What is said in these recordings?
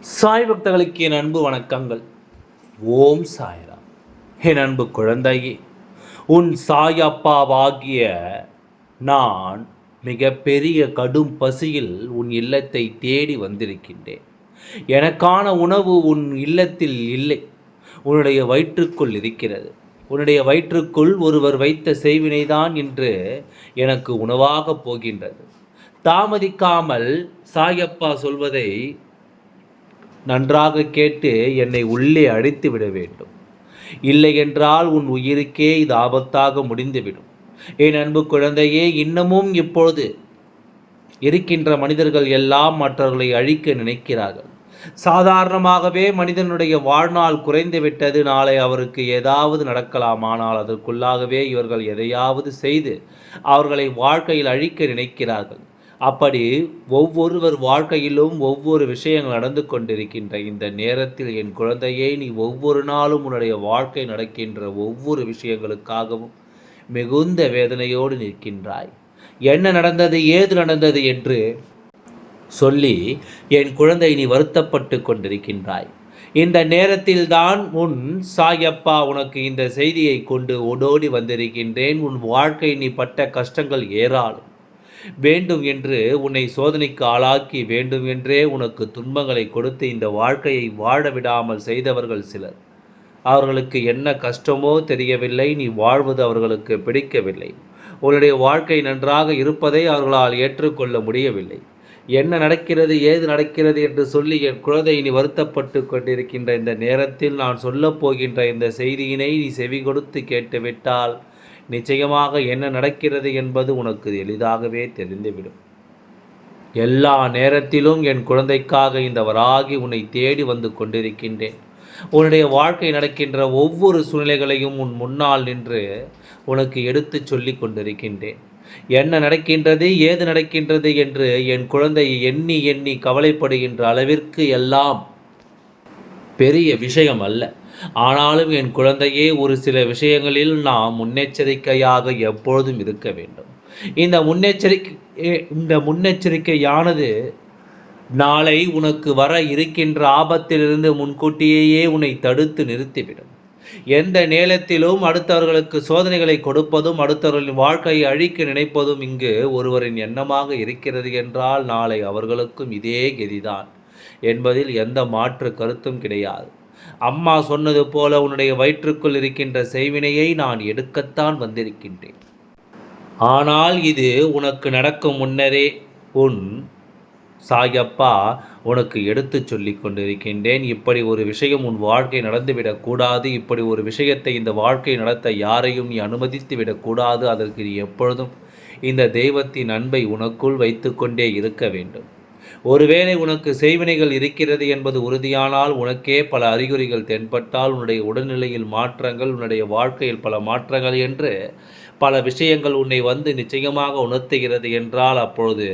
சாய் பக்தர்களுக்கு என் அன்பு வணக்கங்கள். ஓம் சாய்ராம். என் அன்பு குழந்தையே உன் சாயப்பாவாகிய நான் மிகப்பெரிய கடும் பசியில் உன் இல்லத்தை தேடி வந்திருக்கின்றேன். எனக்கான உணவு உன் இல்லத்தில் இல்லை. உன்னுடைய வயிற்றுக்குள் இருக்கிறது. உன்னுடைய வயிற்றுக்குள் ஒருவர் வைத்த செய்வினைதான் இன்று எனக்கு உணவாகப் போகின்றது. தாமதிக்காமல் சாயப்பா சொல்வதை நன்றாக கேட்டு என்னை உள்ளே அழைத்து விட வேண்டும். இல்லை என்றால் உன் உயிருக்கே இது ஆபத்தாக முடிந்துவிடும். என் அன்பு குழந்தையே இன்னமும் இப்பொழுது இருக்கின்ற மனிதர்கள் எல்லாம் மற்றவர்களை அழிக்க நினைக்கிறார்கள். சாதாரணமாகவே மனிதனுடைய வாழ்நாள் குறைந்துவிட்டது. நாளை அவருக்கு ஏதாவது நடக்கலாம். ஆனால் அதற்குள்ளாகவே இவர்கள் எதையாவது செய்து அவர்களை வாழ்க்கையில் அழிக்க நினைக்கிறார்கள். அப்படி ஒவ்வொருவர் வாழ்க்கையிலும் ஒவ்வொரு விஷயங்கள் நடந்து கொண்டிருக்கின்ற இந்த நேரத்தில் என் குழந்தையே நீ ஒவ்வொரு நாளும் உன்னுடைய வாழ்க்கை நடக்கின்ற ஒவ்வொரு விஷயங்களுக்காகவும் மிகுந்த வேதனையோடு நிற்கின்றாய். என்ன நடந்தது ஏது நடந்தது என்று சொல்லி என் குழந்தை நீ வருத்தப்பட்டு கொண்டிருக்கின்றாய். இந்த நேரத்தில் தான் உன் சாயப்பா உனக்கு இந்த செய்தியை கொண்டு ஓடோடி வந்திருக்கின்றேன். உன் வாழ்க்கை நீ பட்ட கஷ்டங்கள் ஏறாலும் வேண்டும் என்று உன்னை சோதனைக்கு ஆளாக்கி வேண்டும் என்றே உனக்கு துன்பங்களை கொடுத்து இந்த வாழ்க்கையை வாழ விடாமல் செய்தவர்கள் சிலர். அவர்களுக்கு என்ன கஷ்டமோ தெரியவில்லை நீ வாழ்வது அவர்களுக்கு பிடிக்கவில்லை. உன்னுடைய வாழ்க்கை நன்றாக இருப்பதை அவர்களால் ஏற்றுக்கொள்ள முடியவில்லை. என்ன நடக்கிறது ஏது நடக்கிறது என்று சொல்லி என் குழந்தை நீ வருத்தப்பட்டு கொண்டிருக்கின்ற இந்த நேரத்தில் நான் சொல்லப் போகின்ற இந்த செய்தியினை நீ செவி கொடுத்து கேட்டுவிட்டால் நிச்சயமாக என்ன நடக்கிறது என்பது உனக்கு எளிதாகவே தெரிந்துவிடும். எல்லா நேரத்திலும் என் குழந்தைக்காக இந்த வராகி உன்னை தேடி வந்து கொண்டிருக்கின்றேன். உன்னுடைய வாழ்க்கை நடக்கின்ற ஒவ்வொரு சூழ்நிலைகளையும் உன் முன்னால் நின்று உனக்கு எடுத்துச் சொல்லி கொண்டிருக்கின்றேன். என்ன நடக்கின்றது ஏது நடக்கின்றது என்று என் குழந்தை எண்ணி எண்ணி கவலைப்படுகின்ற அளவிற்கு எல்லாம் பெரிய விஷயம் அல்ல. ஆனாலும் என் குழந்தையே ஒரு சில விஷயங்களில் நாம் முன்னெச்சரிக்கையாக எப்பொழுதும் இருக்க வேண்டும். இந்த முன்னெச்சரிக்கை இந்த முன்னெச்சரிக்கையானது நாளை உனக்கு வர இருக்கின்ற ஆபத்திலிருந்து முன்கூட்டியேயே உன்னை தடுத்து நிறுத்திவிடும். எந்த நேரத்திலும் அடுத்தவர்களுக்கு சோதனைகளை கொடுப்பதும் அடுத்தவர்களின் வாழ்க்கையை அழிக்க நினைப்பதும் இங்கு ஒருவரின் எண்ணமாக இருக்கிறது என்றால் நாளை அவர்களுக்கும் இதே கதிதான். என்பதில் எந்த மாற்று கருத்தும் கிடையாது. அம்மா சொன்னது போல உன்னுடைய வயிற்றுக்குள் இருக்கின்ற செய்வினையை நான் எடுக்கத்தான் வந்திருக்கின்றேன். ஆனால் இது உனக்கு நடக்கும் முன்னரே உன் சாயப்பா உனக்கு எடுத்துச் சொல்லி கொண்டிருக்கின்றேன். இப்படி ஒரு விஷயம் உன் வாழ்க்கை நடந்துவிடக்கூடாது இப்படி ஒரு விஷயத்தை இந்த வாழ்க்கை நடத்த யாரையும் நீ அனுமதித்து விடக்கூடாது அதற்கு நீ எப்பொழுதும் இந்த தெய்வத்தின் அன்பை உனக்குள் வைத்துக்கொண்டே இருக்க வேண்டும். ஒருவேளை உனக்கு செய்வினைகள் இருக்கிறது என்பது உறுதியானால் உனக்கே பல அறிகுறிகள் தென்பட்டால் உன்னுடைய உடல்நிலையில் மாற்றங்கள் உன்னுடைய வாழ்க்கையில் பல மாற்றங்கள் என்று பல விஷயங்கள் உன்னை வந்து நிச்சயமாக உணர்த்துகிறது என்றால் அப்பொழுது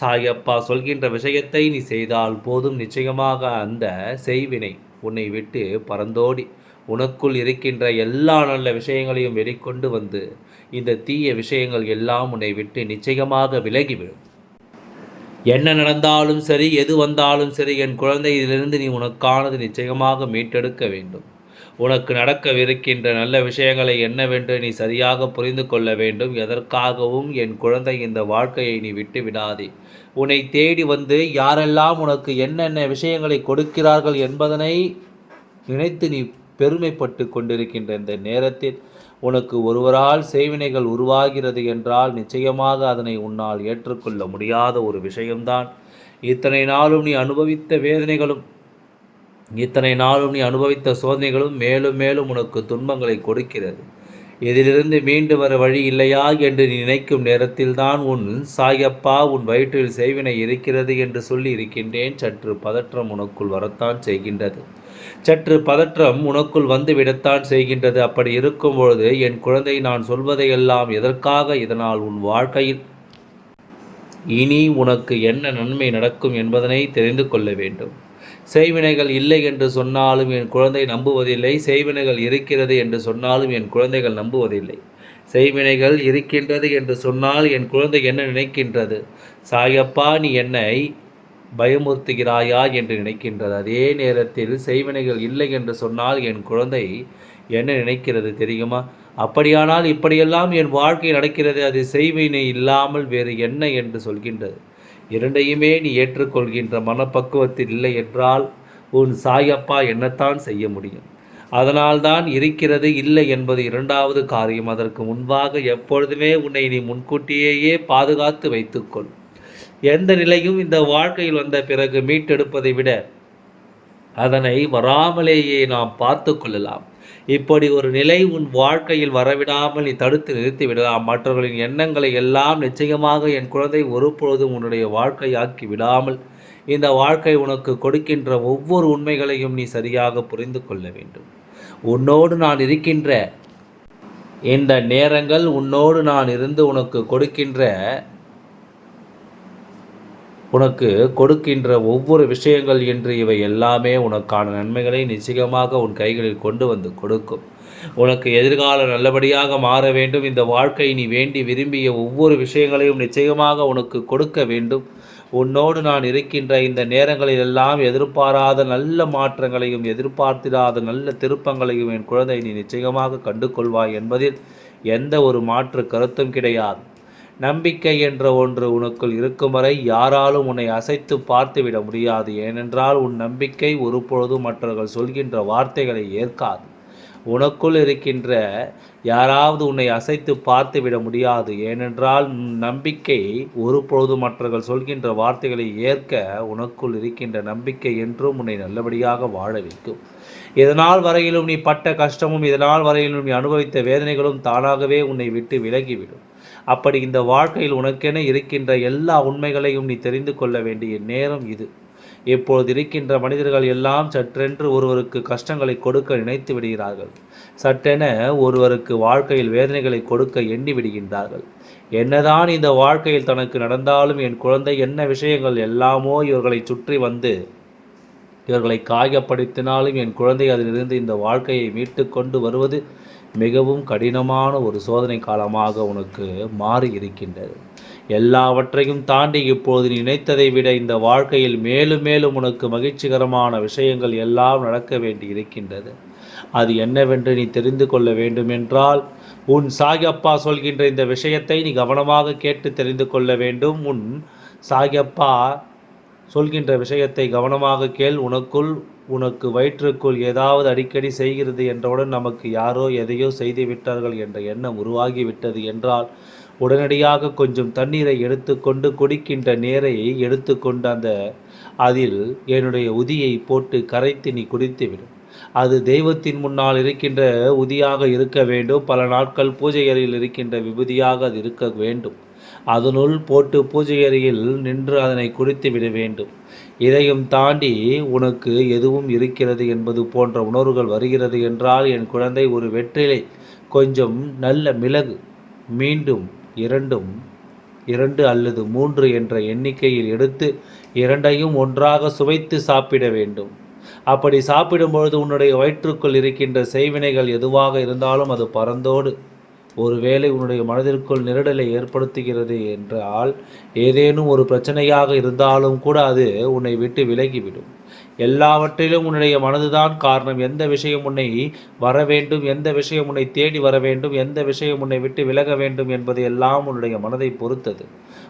சாயப்பா சொல்கின்ற விஷயத்தை நீ செய்தால் போதும். நிச்சயமாக அந்த செய்வினை உன்னை விட்டு பறந்தோடி. உனக்குள் இருக்கின்ற எல்லா நல்ல விஷயங்களையும் வெளிக்கொண்டு வந்து இந்த தீய விஷயங்கள் எல்லாம் உன்னை விட்டு நிச்சயமாக விலகிவிடும். என்ன நடந்தாலும் சரி எது வந்தாலும் சரி என் குழந்தை இதிலிருந்து நீ உனக்கானது நிச்சயமாக மீட்டெடுக்க வேண்டும். உனக்கு நடக்கவிருக்கின்ற நல்ல விஷயங்களை என்னவென்று நீ சரியாக புரிந்து கொள்ள வேண்டும். எதற்காகவும் என் குழந்தை இந்த வாழ்க்கையை நீ விட்டு விடாதே. உன்னை தேடி வந்து யாரெல்லாம் உனக்கு என்னென்ன விஷயங்களை கொடுக்கிறார்கள் என்பதனை நினைத்து நீ பெருமைப்பட்டு கொண்டிருக்கின்ற இந்த நேரத்தில் உனக்கு ஒருவரால் செய்வினைகள் உருவாகிறது என்றால் நிச்சயமாக அதனை உன்னால் ஏற்றுக்கொள்ள முடியாத ஒரு விஷயம்தான். இத்தனை நாளும் நீ அனுபவித்த வேதனைகளும் இத்தனை நாளும் நீ அனுபவித்த சோதனைகளும் மேலும் மேலும் உனக்கு துன்பங்களை கொடுக்கிறது. இதிலிருந்து மீண்டு வர வழி இல்லையா என்று நீ நினைக்கும் நேரத்தில்தான் உன் சாயப்பா உன் வயிற்றில் செய்வினை இருக்கிறது என்று சொல்லி இருக்கின்றேன். சற்று பதற்றம் உனக்குள் வரத்தான் செய்கின்றது. சற்று பதற்றம் உனக்குள் வந்து விடத்தான் செய்கின்றது. அப்படி இருக்கும் பொழுது என் குழந்தை நான் சொல்வதையெல்லாம் எதற்காக இதனால் உன் வாழ்க்கையில்? இனி உனக்கு என்ன நன்மை நடக்கும் என்பதனை தெரிந்து கொள்ள வேண்டும். செய்வினைகள் இல்லை என்று சொன்னாலும் என் குழந்தை நம்புவதில்லை. செய்வினைகள் இருக்கிறது என்று சொன்னாலும் என் குழந்தைகள் நம்புவதில்லை. செய்வினைகள் இருக்கின்றது என்று சொன்னால் என் குழந்தை என்ன நினைக்கின்றது? சாயப்பா நீ என்னை பயமுறுத்துகிறாயா? என்று நினைக்கின்றது. அதே நேரத்தில் செய்வினைகள் இல்லை என்று சொன்னால் என் குழந்தை என்ன நினைக்கிறது தெரியுமா? அப்படியானால் இப்படியெல்லாம் என் வாழ்க்கை நடக்கிறது. அது செய்வினை இல்லாமல் வேறு என்ன? என்று சொல்கின்றது. இரண்டையுமே நீ ஏற்றுக்கொள்கின்ற மனப்பக்குவத்தில் இல்லை என்றால் உன் சாயப்பா என்னத்தான் செய்ய முடியும்? அதனால்தான் இருக்கிறது இல்லை என்பது இரண்டாவது காரியம். அதற்கு முன்பாக எப்பொழுதுமே உன்னை நீ முன்கூட்டியேயே பாதுகாத்து வைத்துக்கொள். எந்த நிலையும் இந்த வாழ்க்கையில் வந்த பிறகு மீட்டெடுப்பதை விட அதனை வராமலேயே நாம் பார்த்து கொள்ளலாம். இப்படி ஒரு நிலை உன் வாழ்க்கையில் வரவிடாமல் நீ தடுத்து நிறுத்தி விடலாம். மற்றவர்களின் எண்ணங்களை எல்லாம் நிச்சயமாக என் குழந்தை ஒருபொழுதும் உன்னுடைய வாழ்க்கையாக்கி விடாமல் இந்த வாழ்க்கை உனக்கு கொடுக்கின்ற ஒவ்வொரு உண்மைகளையும் நீ சரியாக புரிந்து கொள்ள வேண்டும். உன்னோடு நான் இருக்கின்ற இந்த நேரங்கள் உன்னோடு நான் இருந்து உனக்கு கொடுக்கின்ற உனக்கு கொடுக்கின்ற ஒவ்வொரு விஷயங்கள் என்று இவை எல்லாமே உனக்கான நன்மைகளை நிச்சயமாக உன் கைகளில் கொண்டு வந்து கொடுக்கும். உனக்கு எதிர்காலம் நல்லபடியாக மாற வேண்டும். இந்த வாழ்க்கை நீ வேண்டி விரும்பிய ஒவ்வொரு விஷயங்களையும் நிச்சயமாக உனக்கு கொடுக்க வேண்டும். உன்னோடு நான் இருக்கின்ற இந்த நேரங்களில் எல்லாம் எதிர்பாராத நல்ல மாற்றங்களையும் எதிர்பார்த்திராத நல்ல திருப்பங்களையும் என் குழந்தை நீ நிச்சயமாக கண்டு கொள்வாய் என்பதில் எந்த ஒரு மாற்று கருத்தும் கிடையாது. நம்பிக்கை என்ற ஒன்று உனக்குள் இருக்கும் வரை யாராலும் உன்னை அசைத்து பார்த்துவிட முடியாது. ஏனென்றால் உன் நம்பிக்கை ஒருபொழுதும் மற்றவர்கள் சொல்கின்ற வார்த்தைகளை ஏற்காது. உனக்குள் இருக்கின்ற யாராவது உன்னை அசைத்து பார்த்து விட முடியாது. ஏனென்றால் நம்பிக்கை ஒருபொழுது மற்றவர்கள் சொல்கின்ற வார்த்தைகளை ஏற்க உனக்குள் இருக்கின்ற நம்பிக்கை என்றும் உன்னை நல்லபடியாக வாழ வைக்கும். இதனால் வரையிலும் நீ பட்ட கஷ்டமும் இதனால் வரையிலும் நீ அனுபவித்த வேதனைகளும் தானாகவே உன்னை விட்டு விலகிவிடும். அப்படி இந்த வாழ்க்கையில் உனக்கென இருக்கின்ற எல்லா உண்மைகளையும் நீ தெரிந்து கொள்ள வேண்டிய நேரம் இது. இப்பொழுது இருக்கின்ற மனிதர்கள் எல்லாம் சற்றென்று ஒருவருக்கு கஷ்டங்களை கொடுக்க நினைத்து விடுகிறார்கள். சட்டென ஒருவருக்கு வாழ்க்கையில் வேதனைகளை கொடுக்க எண்ணி விடுகின்றார்கள். என்னதான் இந்த வாழ்க்கையில் தனக்கு நடந்தாலும் என் குழந்தை என்ன விஷயங்கள் எல்லாமோ இவர்களை சுற்றி வந்து இவர்களை காயப்படுத்தினாலும் என் குழந்தை அதிலிருந்து இந்த வாழ்க்கையை மீட்டு கொண்டு வருவது மிகவும் கடினமான ஒரு சோதனை காலமாக உனக்கு மாறி இருக்கின்றது எல்லாவற்றையும் தாண்டி இப்போது நினைத்ததை விட இந்த வாழ்க்கையில் மேலும் மேலும் உனக்கு மகிழ்ச்சிகரமான விஷயங்கள் எல்லாம் நடக்க வேண்டி இருக்கின்றது அது என்னவென்று நீ தெரிந்து கொள்ள வேண்டுமென்றால் உன் சாகியப்பா சொல்கின்ற இந்த விஷயத்தை நீ கவனமாக கேட்டு தெரிந்து கொள்ள வேண்டும். உன் சாகியப்பா சொல்கின்ற விஷயத்தை கவனமாக கேள். உனக்குள் உனக்கு வயிற்றுக்குள் ஏதாவது அடிக்கடி செய்கிறது என்றவுடன் நமக்கு யாரோ எதையோ செய்து விட்டார்கள் என்ற எண்ணம் உருவாகிவிட்டது என்றால் உடனடியாக கொஞ்சம் தண்ணீரை எடுத்துக்கொண்டு குடிக்கின்ற நேரையை எடுத்துக்கொண்டு அந்த அதில் என்னுடைய உதியை போட்டு கரைத்து நீ குடித்துவிடும் அது தெய்வத்தின் முன்னால் இருக்கின்ற உதியாக இருக்க வேண்டும். பல நாட்கள் பூஜை அறையில் இருக்கின்ற விபூதியாக அது இருக்க வேண்டும். அதனுள் போட்டு பூஜையறையில் நின்று அதனை குடித்து விட வேண்டும். இதையும் தாண்டி உனக்கு எதுவும் இருக்கிறது என்பது போன்ற உணர்வுகள் வருகிறது என்றால் என் குழந்தை ஒரு வெற்றிலை கொஞ்சம் நல்ல மிளகு மீண்டும் இரண்டும் இரண்டு அல்லது மூன்று என்ற எண்ணிக்கையில் எடுத்து இரண்டையும் ஒன்றாக சுவைத்து சாப்பிட வேண்டும். அப்படி சாப்பிடும்பொழுது உன்னுடைய வயிற்றுக்குள் இருக்கின்ற செய்வினைகள் எதுவாக இருந்தாலும் அது பறந்தோடு ஒருவேளை உன்னுடைய மனதிற்குள் நெருடலை ஏற்படுத்துகிறது என்றால் ஏதேனும் ஒரு பிரச்சனையாக இருந்தாலும் கூட அது உன்னை விட்டு விலகிவிடும். எல்லாவற்றிலும் உன்னுடைய மனதுதான் காரணம். எந்த விஷயம் உன்னை வர வேண்டும் எந்த விஷயம் உன்னை தேடி வர வேண்டும் எந்த விஷயம் உன்னை விட்டு விலக வேண்டும் என்பது எல்லாம் உன்னுடைய மனதை பொறுத்தது.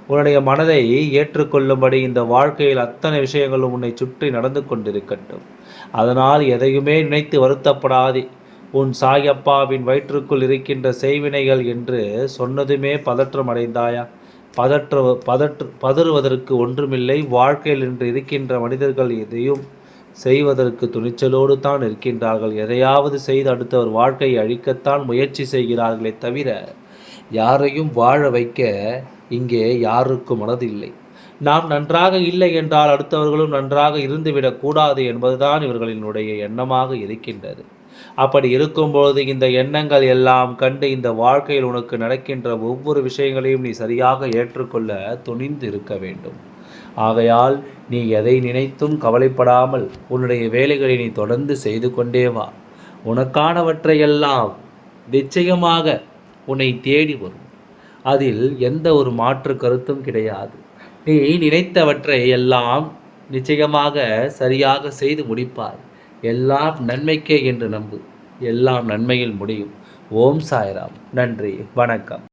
உன்னுடைய மனதை ஏற்றுக்கொள்ளும்படி இந்த வாழ்க்கையில் அத்தனை விஷயங்களும் உன்னை சுற்றி நடந்து கொண்டிருக்கட்டும். அதனால் எதையுமே நினைத்து வருத்தப்படாதே. உன் சாயப்பாவின் வயிற்றுக்குள் இருக்கின்ற செய்வினைகள் என்று சொன்னதுமே பதற்றம் அடைந்தாயா? பதற்ற பதற்று பதறுவதற்கு ஒன்றுமில்லை. வாழ்க்கையில் இன்று இருக்கின்ற மனிதர்கள் எதையும் செய்வதற்கு துணிச்சலோடு தான் இருக்கின்றார்கள். எதையாவது செய்து அடுத்தவர் வாழ்க்கையை அழிக்கத்தான் முயற்சி செய்கிறார்களே தவிர யாரையும் வாழ வைக்க இங்கே யாருக்கும் மனதில்லை. நாம் நன்றாக இல்லை என்றால் அடுத்தவர்களும் நன்றாக இருந்துவிடக்கூடாது என்பதுதான் இவர்களினுடைய எண்ணமாக இருக்கின்றது. அப்படி இருக்கும்போது இந்த எண்ணங்கள் எல்லாம் கண்டு இந்த வாழ்க்கையில் உனக்கு நடக்கின்ற ஒவ்வொரு விஷயங்களையும் நீ சரியாக ஏற்றுக்கொள்ள துணிந்து இருக்க வேண்டும். ஆகையால் நீ எதை நினைத்தும் கவலைப்படாமல் உன்னுடைய வேலைகளை நீ தொடர்ந்து செய்து கொண்டே வா. உனக்கானவற்றையெல்லாம் நிச்சயமாக உன்னை தேடி வரும். அதில் எந்த ஒரு மாற்று கருத்தும் கிடையாது. நீ நினைத்தவற்றை எல்லாம் நிச்சயமாக சரியாக செய்து முடிப்பார் எல்லாம் நன்மைக்கே என்று நம்பு. எல்லாம் நன்மையில் முடியும். ஓம் சாய்ராம். நன்றி. வணக்கம்.